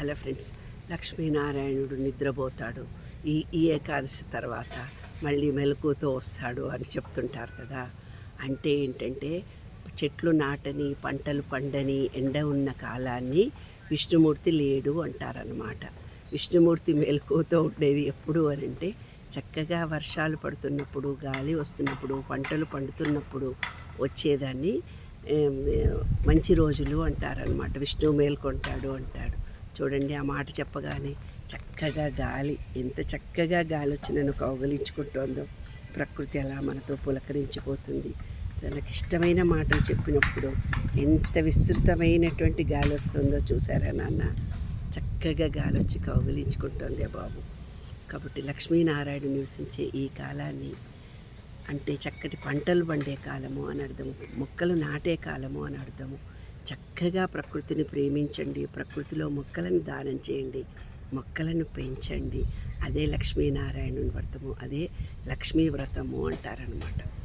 Hello friends లక్ష్మీనారాయణుడు నిద్రపోతాడు. ఈ ఈ ఏకాదశి తర్వాత మళ్ళీ మెలకుతో వస్తాడు అని చెప్తుంటారు కదా. అంటే ఏంటంటే చెట్లు నాటని పంటలు పండని ఎండ ఉన్న కాలాన్ని విష్ణుమూర్తి లేడు అంటారనమాట విష్ణుమూర్తి మెలకుతో ఉండేది ఎప్పుడు అని అంటే చక్కగా వర్షాలు పడుతున్నప్పుడు గాలి వస్తున్నప్పుడు పంటలు పండుతున్నప్పుడు వచ్చేదాన్ని మంచి రోజులు అంటారనమాట విష్ణువు మేల్కొంటాడు అంటాడు. చూడండి ఆ మాట చెప్పగానే చక్కగా గాలి ఎంత చక్కగా గాలి వచ్చి నన్ను కౌగలించుకుంటోందో. ప్రకృతి అలా మనతో పులకరించిపోతుంది. తనకి ఇష్టమైన మాటలు చెప్పినప్పుడు ఎంత విస్తృతమైనటువంటి గాలి వస్తుందో చూసారా నాన్న? చక్కగా గాలి వచ్చి కౌగిలించుకుంటోందే బాబు. కాబట్టి లక్ష్మీనారాయణ నివసించే ఈ కాలాన్ని అంటే చక్కటి పంటలు పండే కాలము అని అర్థము మొక్కలు నాటే కాలము అని అర్థము చక్కగా ప్రకృతిని ప్రేమించండి ప్రకృతిలో మొక్కలను దానం చేయండి మొక్కలను పెంచండి. అదే లక్ష్మీనారాయణుని వ్రతము అదే లక్ష్మీ వ్రతము అంటారనమాట